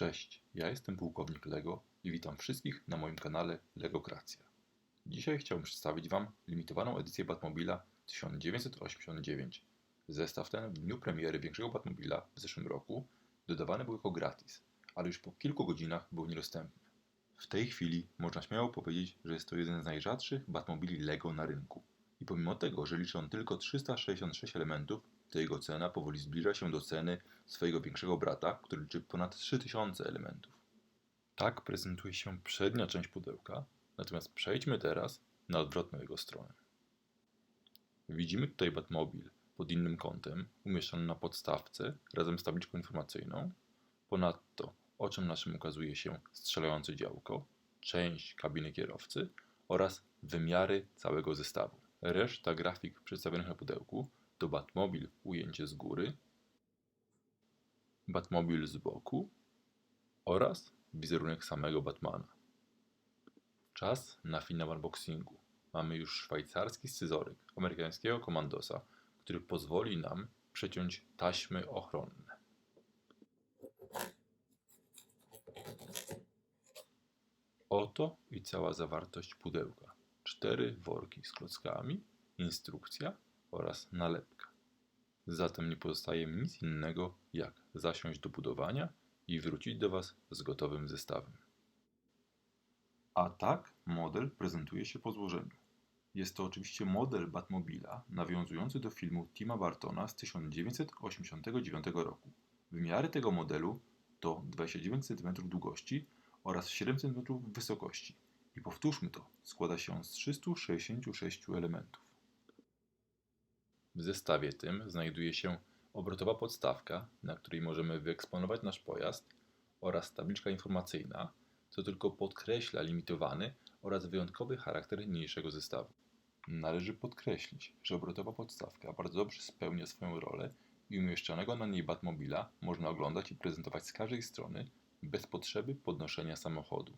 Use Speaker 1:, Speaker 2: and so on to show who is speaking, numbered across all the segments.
Speaker 1: Cześć, ja jestem pułkownik Lego i witam wszystkich na moim kanale Legokracja. Dzisiaj chciałbym przedstawić Wam limitowaną edycję Batmobila 1989. Zestaw ten w dniu premiery większego Batmobila w zeszłym roku dodawany był jako gratis, ale już po kilku godzinach był niedostępny. W tej chwili można śmiało powiedzieć, że jest to jeden z najrzadszych Batmobili Lego na rynku. I pomimo tego, że liczy on tylko 366 elementów, to jego cena powoli zbliża się do ceny swojego większego brata, który liczy ponad 3000 elementów. Tak prezentuje się przednia część pudełka, natomiast przejdźmy teraz na odwrotną jego stronę. Widzimy tutaj Batmobil pod innym kątem, umieszczony na podstawce razem z tabliczką informacyjną. Ponadto oczem naszym ukazuje się strzelające działko, część kabiny kierowcy oraz wymiary całego zestawu. Reszta grafik przedstawionych na pudełku to Batmobil ujęcie z góry, Batmobil z boku oraz wizerunek samego Batmana. Czas na finał unboxingu. Mamy już szwajcarski scyzoryk amerykańskiego komandosa, który pozwoli nam przeciąć taśmy ochronne. Oto i cała zawartość pudełka. Cztery worki z klockami, instrukcja oraz nalepka. Zatem nie pozostaje mi nic innego, jak zasiąść do budowania i wrócić do Was z gotowym zestawem. A tak model prezentuje się po złożeniu. Jest to oczywiście model Batmobila nawiązujący do filmu Tima Bartona z 1989 roku. Wymiary tego modelu to 29 cm długości oraz 7 cm wysokości. I powtórzmy to, składa się z 366 elementów. W zestawie tym znajduje się obrotowa podstawka, na której możemy wyeksponować nasz pojazd oraz tabliczka informacyjna, co tylko podkreśla limitowany oraz wyjątkowy charakter niniejszego zestawu. Należy podkreślić, że obrotowa podstawka bardzo dobrze spełnia swoją rolę i umieszczonego na niej Batmobila można oglądać i prezentować z każdej strony bez potrzeby podnoszenia samochodu.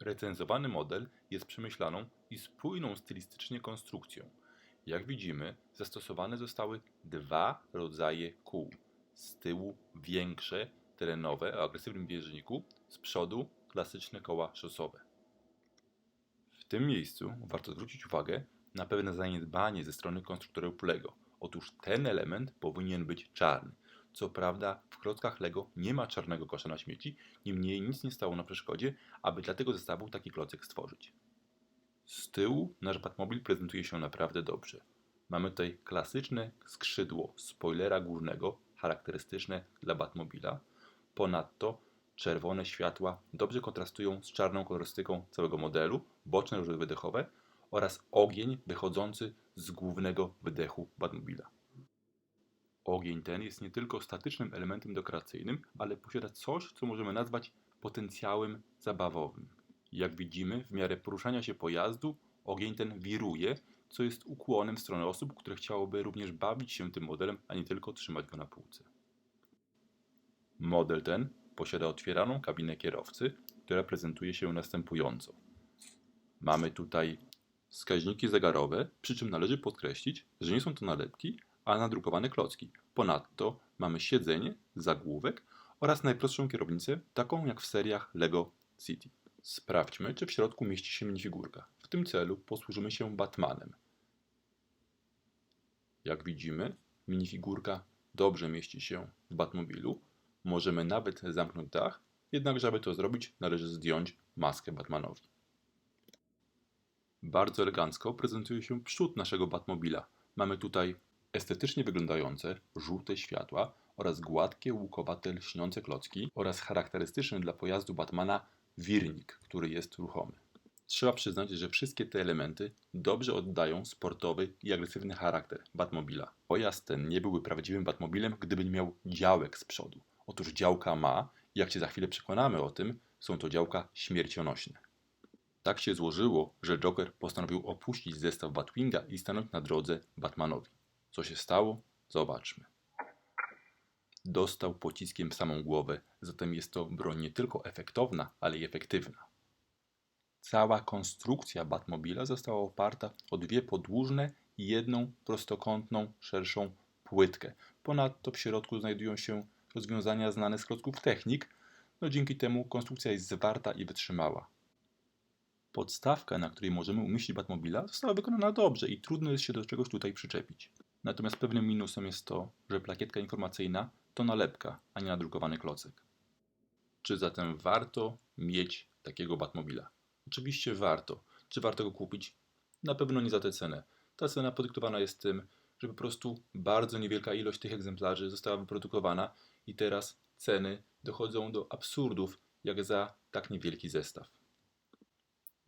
Speaker 1: Recenzowany model jest przemyślaną i spójną stylistycznie konstrukcją. Jak widzimy, zastosowane zostały dwa rodzaje kół. Z tyłu większe, terenowe o agresywnym bieżniku, z przodu klasyczne koła szosowe. W tym miejscu warto zwrócić uwagę na pewne zaniedbanie ze strony konstruktorów Lego. Otóż ten element powinien być czarny. Co prawda w klockach Lego nie ma czarnego kosza na śmieci, niemniej nic nie stało na przeszkodzie, aby dla tego zestawu taki klocek stworzyć. Z tyłu nasz Batmobil prezentuje się naprawdę dobrze. Mamy tutaj klasyczne skrzydło spoilera górnego, charakterystyczne dla Batmobila. Ponadto czerwone światła dobrze kontrastują z czarną kolorystyką całego modelu, boczne róże wydechowe oraz ogień wychodzący z głównego wydechu Batmobila. Ogień ten jest nie tylko statycznym elementem dekoracyjnym, ale posiada coś, co możemy nazwać potencjałem zabawowym. Jak widzimy, w miarę poruszania się pojazdu, ogień ten wiruje, co jest ukłonem w stronę osób, które chciałoby również bawić się tym modelem, a nie tylko trzymać go na półce. Model ten posiada otwieraną kabinę kierowcy, która prezentuje się następująco. Mamy tutaj wskaźniki zegarowe, przy czym należy podkreślić, że nie są to nalepki, a nadrukowane klocki. Ponadto mamy siedzenie, zagłówek oraz najprostszą kierownicę, taką jak w seriach LEGO City. Sprawdźmy, czy w środku mieści się minifigurka. W tym celu posłużymy się Batmanem. Jak widzimy, minifigurka dobrze mieści się w Batmobilu. Możemy nawet zamknąć dach, jednak żeby to zrobić należy zdjąć maskę Batmanowi. Bardzo elegancko prezentuje się przód naszego Batmobila. Mamy tutaj estetycznie wyglądające żółte światła oraz gładkie, łukowate, lśniące klocki oraz charakterystyczny dla pojazdu Batmana wirnik, który jest ruchomy. Trzeba przyznać, że wszystkie te elementy dobrze oddają sportowy i agresywny charakter Batmobila. Pojazd ten nie byłby prawdziwym Batmobilem, gdyby nie miał działek z przodu. Otóż działka ma, jak się za chwilę przekonamy o tym, są to działka śmiercionośne. Tak się złożyło, że Joker postanowił opuścić zestaw Batwinga i stanąć na drodze Batmanowi. Co się stało? Zobaczmy. Dostał pociskiem w samą głowę, zatem jest to broń nie tylko efektowna, ale i efektywna. Cała konstrukcja Batmobila została oparta o dwie podłużne i jedną prostokątną, szerszą płytkę. Ponadto w środku znajdują się rozwiązania znane z klocków technik, No dzięki temu konstrukcja jest zwarta i wytrzymała. Podstawka, na której możemy umieścić Batmobila, została wykonana dobrze i trudno jest się do czegoś tutaj przyczepić. Natomiast pewnym minusem jest to, że plakietka informacyjna to nalepka, a nie nadrukowany klocek. Czy zatem warto mieć takiego Batmobila? Oczywiście warto. Czy warto go kupić? Na pewno nie za tę cenę. Ta cena podyktowana jest tym, że po prostu bardzo niewielka ilość tych egzemplarzy została wyprodukowana i teraz ceny dochodzą do absurdów, jak za tak niewielki zestaw.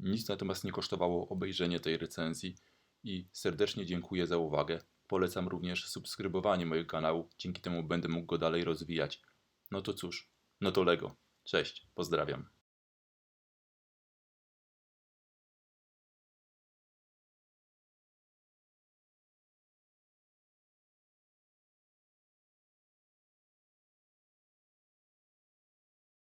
Speaker 1: Nic natomiast nie kosztowało obejrzenie tej recenzji i serdecznie dziękuję za uwagę. Polecam również subskrybowanie mojego kanału, dzięki temu będę mógł go dalej rozwijać. No to cóż, no to Lego. Cześć, pozdrawiam.